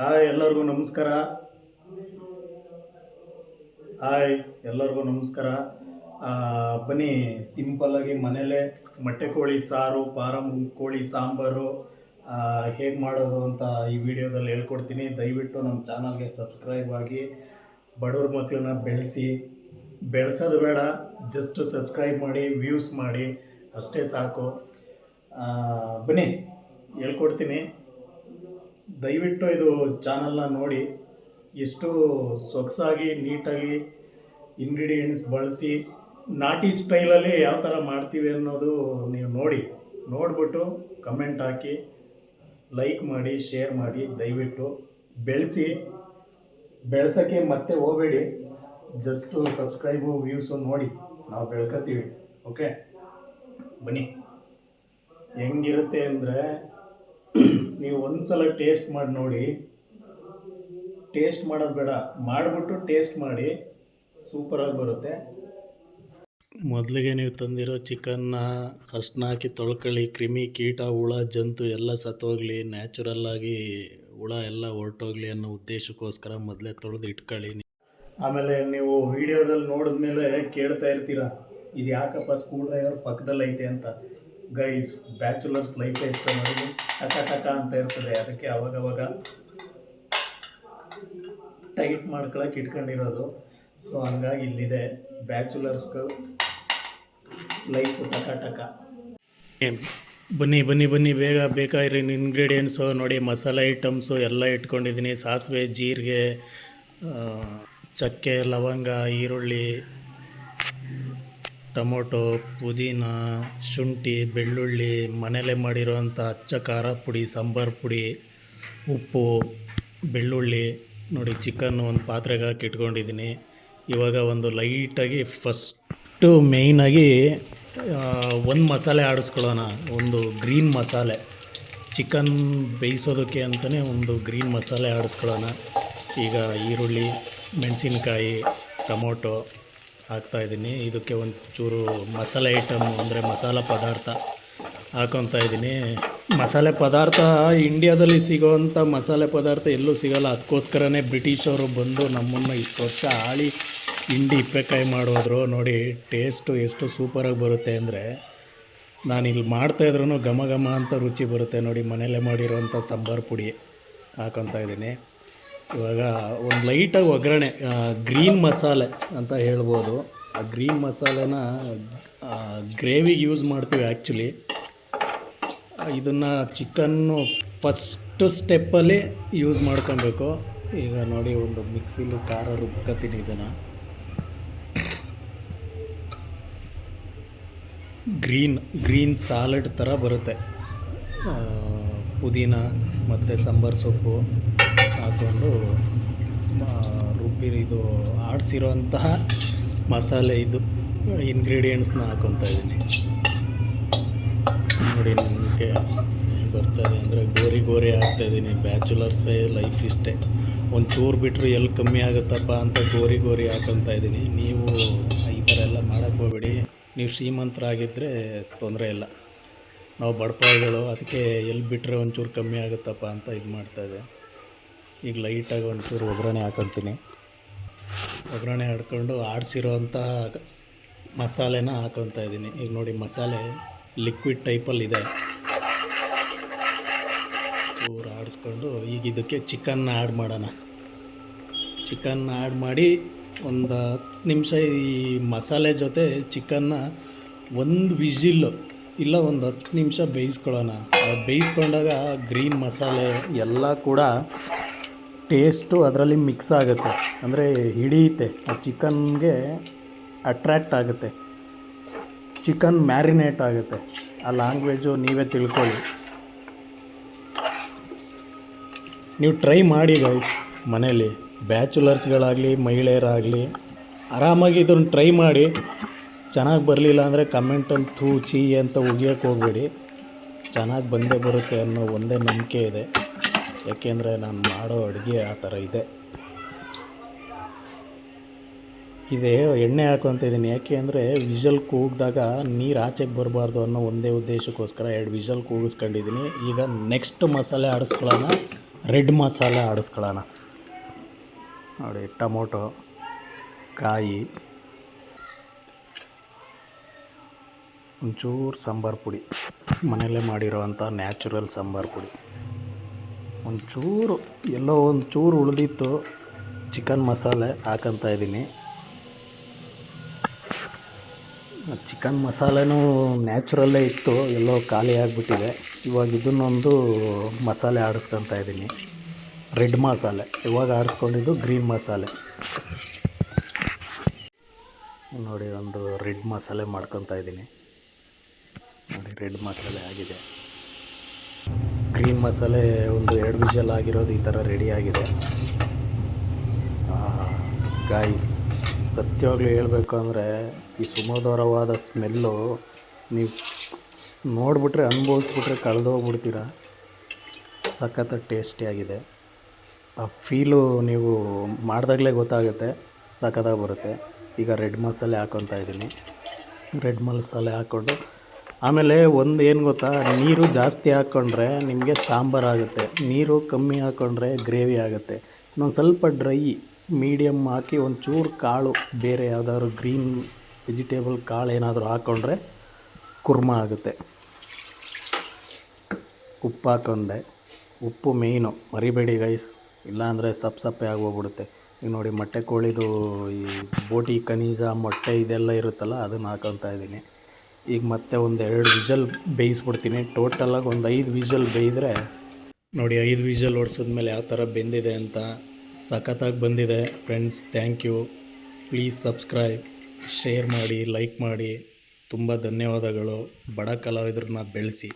Hi, ಎಲ್ಲರಿಗೂ ನಮಸ್ಕಾರ. Hi, ಎಲ್ಲರಿಗೂ ನಮಸ್ಕಾರ. ಬನ್ನಿ ಸಿಂಪಲ್ಲಾಗಿ ಮನೇಲೇ ಮೊಟ್ಟೆ ಕೋಳಿ ಸಾರು, ಪಾರಂ ಕೋಳಿ ಸಾಂಬಾರು ಹೇಗೆ ಮಾಡೋದು ಅಂತ ಈ ವಿಡಿಯೋದಲ್ಲಿ ಹೇಳ್ಕೊಡ್ತೀನಿ. ದಯವಿಟ್ಟು ನಮ್ಮ ಚಾನಲ್ಗೆ ಸಬ್ಸ್ಕ್ರೈಬ್ ಆಗಿ, ಬಡವ್ರ ಮಕ್ಕಳನ್ನ ಬೆಳೆಸಿ. ಬೆಳೆಸೋದು ಬೇಡ ಜಸ್ಟ್ ಸಬ್ಸ್ಕ್ರೈಬ್ ಮಾಡಿ ವ್ಯೂಸ್ ಮಾಡಿ, ಅಷ್ಟೇ ಸಾಕು. ಬನ್ನಿ, ಹೇಳ್ಕೊಡ್ತೀನಿ. ದಯವಿಟ್ಟು ಇದು ಚಾನಲ್ನ ನೋಡಿ. ಎಷ್ಟು ಸೊಗಸಾಗಿ, ನೀಟಾಗಿ ಇಂಗ್ರೀಡಿಯೆಂಟ್ಸ್ ಬಳಸಿ, ನಾಟಿ ಸ್ಟೈಲಲ್ಲಿ ಯಾವ ಥರ ಮಾಡ್ತೀವಿ ಅನ್ನೋದು ನೀವು ನೋಡಿ. ನೋಡಿಬಿಟ್ಟು ಕಮೆಂಟ್ ಹಾಕಿ ಲೈಕ್ ಮಾಡಿ ಶೇರ್ ಮಾಡಿ, ದಯವಿಟ್ಟು ಬೆಳೆಸಿ. ಬೆಳೆಸೋಕ್ಕೆ ಮತ್ತೆ ಹೋಗಬೇಡಿ. ಜಸ್ಟು ಸಬ್ಸ್ಕ್ರೈಬು ವ್ಯೂಸು ನೋಡಿ. ನಾವು ಬೆಳ್ಕೊತೀವಿ ಓಕೆ ಬನ್ನಿ. ಹೆಂಗಿರುತ್ತೆ ಅಂದರೆ ನೀವು ಒಂದ್ಸಲ ಟೇಸ್ಟ್ ಮಾಡಿ ನೋಡಿ. ಟೇಸ್ಟ್ ಮಾಡೋದು ಬೇಡ. ಮಾಡಿಬಿಟ್ಟು ಟೇಸ್ಟ್ ಮಾಡಿ. ಸೂಪರಾಗಿ ಬರುತ್ತೆ. ಮೊದಲಿಗೆ ನೀವು ತಂದಿರೋ ಚಿಕನ್ನ ಅಷ್ಟನ್ನ ಹಾಕಿ ತೊಳ್ಕೊಳ್ಳಿ. ಕ್ರಿಮಿ ಕೀಟ ಹುಳ ಜಂತು ಎಲ್ಲ ಸತ್ತೋಗಲಿ. ನ್ಯಾಚುರಲ್ಲಾಗಿ ಹುಳ ಎಲ್ಲ ಹೊರಟೋಗ್ಲಿ ಅನ್ನೋ ಉದ್ದೇಶಕ್ಕೋಸ್ಕರ ಮೊದಲೇ ತೊಳೆದು ಇಟ್ಕೊಳ್ಳಿ. ಆಮೇಲೆ ನೀವು ವಿಡಿಯೋದಲ್ಲಿ ನೋಡಿದ್ಮೇಲೆ ಕೇಳ್ತಾ ಇರ್ತೀರ ಇದು ಯಾಕಪ್ಪ ಸ್ಕೂಲ್ ಡ್ರೈವರ್ ಪಕ್ಕದಲ್ಲಿ ಐತೆ ಅಂತ. ಗೈಸ್ ಬ್ಯಾಚುಲರ್ಸ್ ಲೈಫ್ ಎಷ್ಟು ನೋಡಿ ಟಕ ಟಕ ಅಂತ ಇರ್ತದೆ. ಅದಕ್ಕೆ ಅವಾಗವಾಗ ಟೈಟ್ ಮಾಡ್ಕೊಳಕ್ಕೆ ಇಟ್ಕೊಂಡಿರೋದು. ಸೊ ಹಂಗಾಗಿ ಇಲ್ಲಿದೆ. ಬ್ಯಾಚುಲರ್ಸ್ಗಳು ಲೈಫ್ ಟಕ ಟಕ ಬನ್ನಿ ಬನ್ನಿ ಬನ್ನಿ. ಬೇಗ ಬೇಕಾಗಿರೋ. ಇನ್ಗ್ರೀಡಿಯೆಂಟ್ಸು ನೋಡಿ, ಮಸಾಲೆ ಐಟಮ್ಸು ಎಲ್ಲ ಇಟ್ಕೊಂಡಿದ್ದೀನಿ. ಸಾಸಿವೆ, ಜೀರಿಗೆ ಚಕ್ಕೆ, ಲವಂಗ, ಈರುಳ್ಳಿ ಟೊಮೊಟೊ, ಪುದೀನ, ಶುಂಠಿ, ಬೆಳ್ಳುಳ್ಳಿ ಮನೆಯಲ್ಲೇ ಮಾಡಿರೋವಂಥ ಅಚ್ಚ ಖಾರ ಪುಡಿ, ಸಾಂಬಾರು ಪುಡಿ, ಉಪ್ಪು, ಬೆಳ್ಳುಳ್ಳಿ. ನೋಡಿ ಚಿಕನ್ ಒಂದು ಪಾತ್ರೆಗೆ ಹಾಕಿ ಇಟ್ಕೊಂಡಿದ್ದೀನಿ. ಇವಾಗ ಒಂದು ಲೈಟಾಗಿ ಫಸ್ಟು ಮೇಯ್ನಾಗಿ ಒಂದು ಮಸಾಲೆ ಆಡಿಸ್ಕೊಳ್ಳೋಣ. ಒಂದು ಗ್ರೀನ್ ಮಸಾಲೆ. ಚಿಕನ್ ಬೇಯಿಸೋದಕ್ಕೆ ಅಂತಲೇ ಒಂದು ಗ್ರೀನ್ ಮಸಾಲೆ ಆಡಿಸ್ಕೊಳ್ಳೋಣ. ಈಗ ಈರುಳ್ಳಿ, ಮೆಣಸಿನಕಾಯಿ, ಟೊಮೊಟೊ. ಹಾಕ್ತಾಯಿದ್ದೀನಿ ಇದಕ್ಕೆ ಒಂದು ಚೂರು ಮಸಾಲೆ ಐಟಮ್ ಅಂದರೆ ಮಸಾಲೆ ಪದಾರ್ಥ ಹಾಕೊತಾ ಇದ್ದೀನಿ. ಮಸಾಲೆ ಪದಾರ್ಥ ಇಂಡಿಯಾದಲ್ಲಿ ಸಿಗೋವಂಥ ಮಸಾಲೆ ಪದಾರ್ಥ ಎಲ್ಲೂ ಸಿಗೋಲ್ಲ. ಅದಕ್ಕೋಸ್ಕರನೇ ಬ್ರಿಟಿಷವರು ಬಂದು ನಮ್ಮನ್ನು ಇಷ್ಟು ವರ್ಷ ಆಳಿ ಹಿಂಡಿ ಇಪ್ಪೆಕಾಯಿ ಮಾಡೋದ್ರು. ನೋಡಿ ಟೇಸ್ಟು ಎಷ್ಟು ಸೂಪರಾಗಿ ಬರುತ್ತೆ ಅಂದರೆ ನಾನು ಇಲ್ಲಿ ಮಾಡ್ತಾಯಿದ್ರೂ ಘಮ ಘಮ ಅಂತ ರುಚಿ ಬರುತ್ತೆ. ನೋಡಿ ಮನೆಯಲ್ಲೇ ಮಾಡಿರೋವಂಥ ಸಾಂಬಾರು ಪುಡಿ ಹಾಕೊತಾ ಇದ್ದೀನಿ. ಇವಾಗ ಒಂದು ಲೈಟಾಗಿ ಒಗ್ಗರಣೆ ಗ್ರೀನ್ ಮಸಾಲೆ ಅಂತ ಹೇಳ್ಬೋದು. ಆ ಗ್ರೀನ್ ಮಸಾಲೆನ ಗ್ರೇವಿಗೆ ಯೂಸ್ ಮಾಡ್ತೀವಿ ಆ್ಯಕ್ಚುಲಿ ಇದನ್ನು ಚಿಕನ್ನು ಫಸ್ಟು ಸ್ಟೆಪ್ಪಲ್ಲಿ ಯೂಸ್ ಮಾಡ್ಕೊಬೇಕು. ಈಗ ನೋಡಿ ಒಂದು ಮಿಕ್ಸಿಲಿ ಖಾರ ರುಬ್ಕೊತೀನಿ ಇದನ್ನು. ಗ್ರೀನ್ ಗ್ರೀನ್ ಸಾಲಡ್ ಥರ ಬರುತ್ತೆ. ಪುದೀನ ಮತ್ತು ಸಾಂಬಾರು ಸೊಪ್ಪು. ಹಾಕ್ಕೊಂಡು ರುಬ್ಬಿ ಇದು ಆಡಿಸಿರೋಂತಹ ಮಸಾಲೆ ಇದು ಇಂಗ್ರೀಡಿಯೆಂಟ್ಸ್ನ ಹಾಕೊತಾ ಇದ್ದೀನಿ. ನೋಡಿ ನಿಮಗೆ ಬರ್ತದೆ ಅಂದರೆ ಗೋರಿ ಗೋರಿ ಹಾಕ್ತಾಯಿದ್ದೀನಿ ಬ್ಯಾಚುಲರ್ಸೇ ಲೈಫ್ ಇಷ್ಟೇ ಒಂದು ಚೂರು ಬಿಟ್ಟರು ಎಲ್ಲಿ ಕಮ್ಮಿ ಆಗುತ್ತಪ್ಪ ಅಂತ ಗೋರಿ ಗೋರಿ ಹಾಕೊತಾ ಇದ್ದೀನಿ. ನೀವು ಈ ಥರ ಎಲ್ಲ ಮಾಡೋಕ್ಕೆ ಹೋಗ್ಬೇಡಿ. ನೀವು ಶ್ರೀಮಂತರಾಗಿದ್ದರೆ ತೊಂದರೆ ಇಲ್ಲ. ನಾವು ಬಡಪಾಯಿಗಳು, ಅದಕ್ಕೆ ಎಲ್ಲಿ ಬಿಟ್ಟರೆ ಒಂಚೂರು ಕಮ್ಮಿ ಆಗುತ್ತಪ್ಪ ಅಂತ ಇದು ಮಾಡ್ತಾಯಿದ್ದೆ ಈಗ ಲೈಟಾಗಿ ಒಂಚೂರು ಒಗ್ಗರಣೆ ಹಾಕೊತೀನಿ. ಒಗ್ಗರಣೆ ಹಾಡ್ಕೊಂಡು ಆಡಿಸಿರೋಂಥ ಮಸಾಲೆನ ಹಾಕೊತಾ ಇದ್ದೀನಿ. ಈಗ ನೋಡಿ ಮಸಾಲೆ ಲಿಕ್ವಿಡ್ ಟೈಪಲ್ಲಿ ಇದೆ. ಚೂರು ಆಡಿಸ್ಕೊಂಡು ಈಗ ಇದಕ್ಕೆ ಚಿಕನ್ನ ಆ್ಯಡ್ ಮಾಡೋಣ. ಚಿಕನ್ನ ಆ್ಯಡ್ ಮಾಡಿ ಒಂದು ಹತ್ತು ನಿಮಿಷ ಈ ಮಸಾಲೆ ಜೊತೆ ಚಿಕನ್ನ ಒಂದು ವಿಜಿಲ್ಲು ಇಲ್ಲ ಒಂದು ಹತ್ತು ನಿಮಿಷ ಬೇಯಿಸ್ಕೊಳ್ಳೋಣ. ಬೇಯಿಸ್ಕೊಂಡಾಗ ಗ್ರೀನ್ ಮಸಾಲೆ ಎಲ್ಲ ಕೂಡ ಟೇಸ್ಟು ಅದರಲ್ಲಿ ಮಿಕ್ಸ್ ಆಗುತ್ತೆ. ಅಂದರೆ ಹಿಡಿಯುತ್ತೆ. ಆ ಚಿಕನ್ಗೆ ಅಟ್ರ್ಯಾಕ್ಟ್ ಆಗುತ್ತೆ. ಚಿಕನ್ ಮ್ಯಾರಿನೇಟ್ ಆಗುತ್ತೆ. ಆ ಲ್ಯಾಂಗ್ವೇಜು ನೀವೇ ತಿಳ್ಕೊಳ್ಳಿ. ನೀವು ಟ್ರೈ ಮಾಡಿ ಗೈಸ್ ಮನೇಲಿ ಬ್ಯಾಚುಲರ್ಸ್ಗಳಾಗಲಿ, ಮಹಿಳೆಯರಾಗಲಿ, ಆರಾಮಾಗಿ ಇದನ್ನು ಟ್ರೈ ಮಾಡಿ. ಚೆನ್ನಾಗಿ ಬರಲಿಲ್ಲ ಅಂದರೆ ಕಮೆಂಟಲ್ಲಿ ಥೂ ಚೀ ಅಂತ ಉಗಿಯೋಕ್ಕೆ ಹೋಗಬೇಡಿ. ಚೆನ್ನಾಗಿ ಬಂದೇ ಬರುತ್ತೆ ಅನ್ನೋ ಒಂದೇ ನಂಬಿಕೆ ಇದೆ. ಯಾಕೆಂದರೆ ನಾನು ಮಾಡೋ ಅಡುಗೆ ಆ ಥರ ಇದೆ. ಇದೆ ಎಣ್ಣೆ ಹಾಕೊತ ಇದ್ದೀನಿ. ಯಾಕೆ ಅಂದರೆ ವಿಷಲ್ ಕೂಗಿದಾಗ ನೀರು ಆಚೆಗೆ ಬರಬಾರ್ದು ಅನ್ನೋ ಒಂದೇ ಉದ್ದೇಶಕ್ಕೋಸ್ಕರ ಎರಡು ವಿಷಲ್ ಕೂಗಿಸ್ಕೊಂಡಿದ್ದೀನಿ. ಈಗ ನೆಕ್ಸ್ಟ್ ಮಸಾಲೆ ಆಡಿಸ್ಕೊಳ್ಳೋಣ. ರೆಡ್ ಮಸಾಲೆ ಆಡಿಸ್ಕೊಳ್ಳೋಣ. ನೋಡಿ, ಟೊಮೊಟೊ, ಕಾಯಿ, ಒಂಚೂರು ಸಾಂಬಾರು ಪುಡಿ. ಮನೆಯಲ್ಲೇ ಮಾಡಿರೋವಂಥ ನ್ಯಾಚುರಲ್ ಸಾಂಬಾರು ಪುಡಿ. ಒಂಚೂರು, ಎಲ್ಲೋ ಒಂಚೂರು ಉಳಿದಿತ್ತು ಚಿಕನ್ ಮಸಾಲೆ ಹಾಕಂತ ಇದ್ದೀನಿ. ಚಿಕನ್ ಮಸಾಲೆನೂ ನ್ಯಾಚುರಲ್ಲೇ ಇತ್ತು, ಎಲ್ಲೋ ಖಾಲಿ ಆಗಿಬಿಟ್ಟಿದೆ. ಇವಾಗ ಇದನ್ನೊಂದು ಮಸಾಲೆ ಆಡಿಸ್ಕೊತಾ ಇದ್ದೀನಿ. ರೆಡ್ ಮಸಾಲೆ, ಇವಾಗ ಆಡಿಸ್ಕೊಂಡಿದ್ದು ಗ್ರೀನ್ ಮಸಾಲೆ. ನೋಡಿ, ಒಂದು ರೆಡ್ ಮಸಾಲೆ ಮಾಡ್ಕೊತಾ ಇದ್ದೀನಿ. ನೋಡಿ, ರೆಡ್ ಮಸಾಲೆ ಆಗಿದೆ. ಗ್ರೀನ್ ಮಸಾಲೆ ಒಂದು ಎರಡು ವಿಷಲ್ ಆಗಿರೋದು ಈ ಥರ ರೆಡಿ ಆಗಿದೆ. ಗಾಯ್ಸ್ ಸತ್ಯವಾಗಲೂ ಹೇಳಬೇಕು ಅಂದರೆ ಈ ಸುಮಧುರವಾದ ಸ್ಮೆಲ್ಲು ನೀವು ನೋಡಿಬಿಟ್ರೆ, ಅನುಭವಿಸ್ಬಿಟ್ರೆ ಕಳೆದೋಗ್ಬಿಡ್ತೀರ ಸಖತ್ತ ಟೇಸ್ಟಿಯಾಗಿದೆ ಆ ಫೀಲು ನೀವು ಮಾಡಿದಾಗಲೇ ಗೊತ್ತಾಗುತ್ತೆ, ಸಖತ್ತಾಗಿ ಬರುತ್ತೆ. ಈಗ ರೆಡ್ ಮಸಾಲೆ ಹಾಕ್ಕೊತಾ ಇದ್ದೀನಿ. ರೆಡ್ ಮಸಾಲೆ ಹಾಕ್ಕೊಂಡು ಆಮೇಲೆ ಒಂದು ಏನು ಗೊತ್ತಾ, ನೀರು ಜಾಸ್ತಿ ಹಾಕ್ಕೊಂಡ್ರೆ ನಿಮಗೆ ಸಾಂಬಾರು ಆಗುತ್ತೆ. ನೀರು ಕಮ್ಮಿ ಹಾಕ್ಕೊಂಡ್ರೆ ಗ್ರೇವಿ ಆಗುತ್ತೆ. ಇನ್ನೊಂದು ಸ್ವಲ್ಪ ಡ್ರೈ ಮೀಡಿಯಮ್ ಹಾಕಿ ಒಂಚೂರು ಕಾಳು, ಬೇರೆ ಯಾವುದಾದ್ರು ಗ್ರೀನ್ ವೆಜಿಟೇಬಲ್ ಕಾಳು ಏನಾದರೂ ಹಾಕ್ಕೊಂಡ್ರೆ ಕುರ್ಮ ಆಗುತ್ತೆ. ಉಪ್ಪು ಹಾಕ್ಕೊಂಡೆ ಉಪ್ಪು ಮೇಯ್ನು ಮರಿಬೇಡಿ ಗೈಸ್ ಇಲ್ಲಾಂದರೆ ಸಪ್ ಸಪ್ಪೆ ಆಗೋಗ್ಬಿಡುತ್ತೆ. ಈಗ ನೋಡಿ, ಮೊಟ್ಟೆ ಕೋಳಿದು ಈ ಬೋಟಿ ಖನಿಜ ಮೊಟ್ಟೆ ಇದೆಲ್ಲ ಇರುತ್ತಲ್ಲ, ಅದನ್ನು ಹಾಕೊತಾ ಇದ್ದೀನಿ. ಈಗ ಮತ್ತೆ ಒಂದು ಎರಡು ವಿಷಲ್ ಬೇಯಿಸ್ಬಿಡ್ತೀನಿ. ಟೋಟಲಾಗಿ ಒಂದು ಐದು ವಿಜಲ್ ಬೇಯಿದ್ರೆ. ನೋಡಿ, ಐದು ವಿಷಲ್ ಮೇಲೆ ಯಾವ ಥರ ಬೆಂದಿದೆ ಅಂತ ಸಖತ್ತಾಗಿ ಬಂದಿದೆ. Friends thank you please subscribe share ಮಾಡಿ ಲೈಕ್ ಮಾಡಿ. ತುಂಬ ಧನ್ಯವಾದಗಳು. ಬಡ ಕಲಾವಿದ್ರನ್ನ ಬೆಳೆಸಿ.